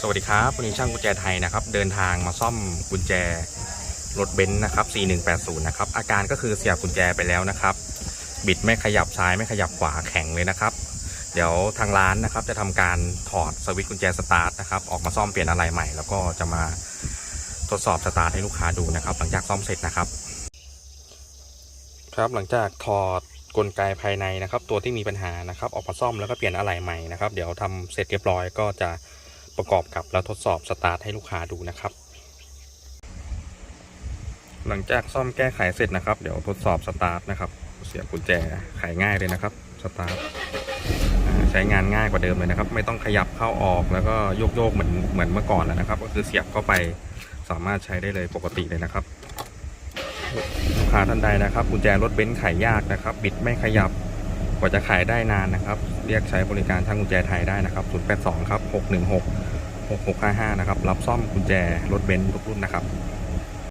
สวัสดีครับวันนี้ช่างกุญแจไทยนะครับ เดินทางมาซ่อมกุญแจรถเบนซ์นะครับ 4180 นะครับ อาการก็คือเสียบกุญแจไปแล้วนะครับ บิดไม่ขยับซ้ายไม่ขยับขวาแข็งเลยนะครับ เดี๋ยวทางร้านนะครับจะทำการถอดสวิตช์กุญแจสตาร์ทนะครับ ออกมาซ่อมเปลี่ยนอะไรใหม่ แล้วก็จะมาทดสอบสตาร์ทให้ลูกค้าดูนะครับ หลังจากซ่อมเสร็จนะครับ ครับหลังจากถอด กลไกภายในนะครับ ตัวที่มีปัญหานะครับ ออกมาซ่อมแล้วก็เปลี่ยนอะไหล่ใหม่นะครับ เดี๋ยวทำเสร็จเรียบร้อยก็จะประกอบกับแล้วทดสอบสตาร์ทให้ลูกค้าดูนะครับ หลังจากซ่อมแก้ไขเสร็จนะครับ เดี๋ยวทดสอบสตาร์ทนะครับ เสียบกุญแจไขง่ายเลยนะครับสตาร์ทใช้งานง่ายกว่าเดิมเลยนะครับ ไม่ต้องขยับเข้าออกแล้วก็โยกโยกเหมือนเหมือนเมื่อก่อนแล้วนะครับ ก็คือเสียบเข้าไปสามารถใช้ได้เลยปกติเลยนะครับ ลูกค้าท่านใดนะครับกุญแจรถเบนซ์ขายยากนะครับ บิดไม่ขยับกว่าจะขายได้นานนะครับ เรียกใช้บริการทางกุญแจไทยได้นะครับ 082 ครับ 616 6655 นะครับ รับซ่อมกุญแจรถเบนซ์ทุกรุ่นนะครับ